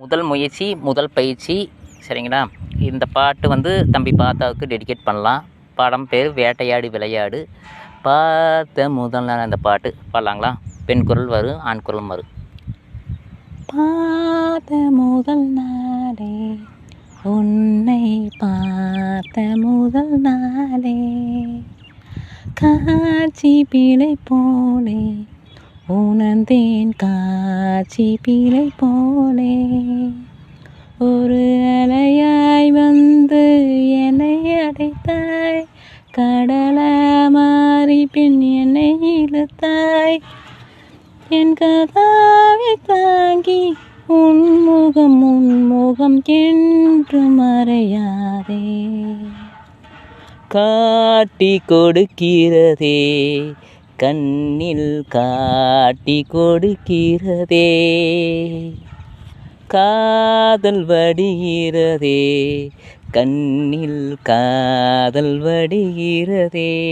முதல் முயற்சி முதல் பயிற்சி சரிங்களா? இந்த பாட்டு வந்து தம்பி பாத்தாவுக்கு டெடிகேட் பண்ணலாம். படம் பேர் வேட்டையாடு விளையாடு. பார்த்த முதல் நாள் அந்த பாட்டு பாடலாங்களா? பெண் குரல் வரும் ஆண் குரலும் வரும். பார்த்த முதல் நாளே உன்னை பார்த்த முதல் நாளே. காட்சி பிழை போலே உணர்ந்தேன் காட்சி பீலை போலே. ஒரு அலையாய் வந்து என்னை அடைத்தாய். கடல மாறி பின் என்னை இழுத்தாய். என் கதாவை தாங்கி உன்முகம் உன்முகம் என்று மறையாதே. காட்டி கொடுக்கிறதே கண்ணில் காட்டி கொடுக்கிறதே. காதல் வடிகிறதே. கண்ணில் காதல் வடிகிறதே.